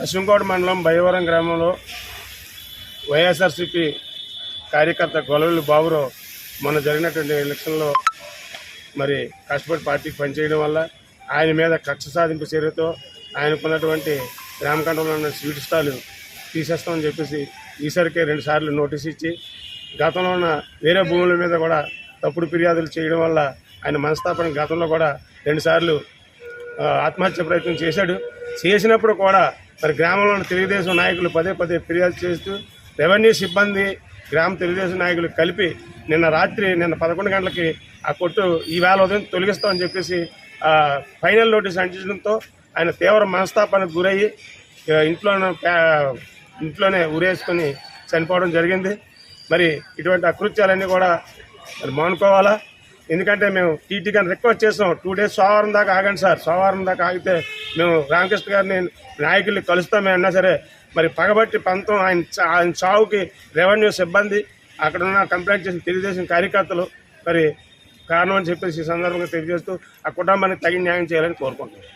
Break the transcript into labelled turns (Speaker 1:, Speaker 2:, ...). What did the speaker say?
Speaker 1: కశంకోట మండలం బయవరం గ్రామంలో వైఎస్ఆర్సిపి కార్యకర్త గొలవెల్లి బాబురావు మొన్న జరిగినటువంటి ఎలక్షన్లో మరి కష్టపడి పార్టీకి పనిచేయడం వల్ల ఆయన మీద కక్ష సాధింపు చర్యతో ఆయనకున్నటువంటి గ్రామకంఠంలో ఉన్న స్వీట్ స్టాల్ తీసేస్తామని చెప్పేసి ఈసారికే రెండు సార్లు నోటీస్ ఇచ్చి గతంలో ఉన్న వేరే భూముల మీద కూడా తప్పుడు ఫిర్యాదులు చేయడం వల్ల ఆయన మనస్తాపన గతంలో కూడా రెండుసార్లు ఆత్మహత్య ప్రయత్నం చేశాడు. చేసినప్పుడు కూడా మరి గ్రామంలో ఉన్న తెలుగుదేశం నాయకులు పదే పదే ఫిర్యాదు చేస్తూ రెవెన్యూ సిబ్బంది గ్రామ తెలుగుదేశం నాయకులు కలిపి నిన్న రాత్రి నిన్న పదకొండు గంటలకి ఆ కొట్టు ఈవేళ ఉదయం తొలగిస్తామని చెప్పేసి ఫైనల్ నోటీస్ అంటించడంతో ఆయన తీవ్ర మనస్తాపానికి గురయ్యి ఇంట్లోనే ఇంట్లోనే ఉరేసుకొని చనిపోవడం జరిగింది. మరి ఇటువంటి అకృత్యాలన్నీ కూడా మరి మానుకోవాలా? ఎందుకంటే మేము టీటీ గారిని రిక్వెస్ట్ చేసాం. టూ డేస్ సోమవారం దాకా ఆగండి సార్. సోమవారం దాకా ఆగితే మేము రామకృష్ణ గారిని నాయకుల్ని కలుస్తామే అన్నా సరే మరి పగబట్టి పంతం ఆయన ఆయన చావుకి రెవెన్యూ సిబ్బంది అక్కడ ఉన్న కంప్లైంట్ చేసిన తెలుగుదేశం కార్యకర్తలు మరి కారణం అని చెప్పేసి ఈ సందర్భంగా తెలియజేస్తూ ఆ కుటుంబానికి తగిన న్యాయం చేయాలని కోరుకుంటున్నాం.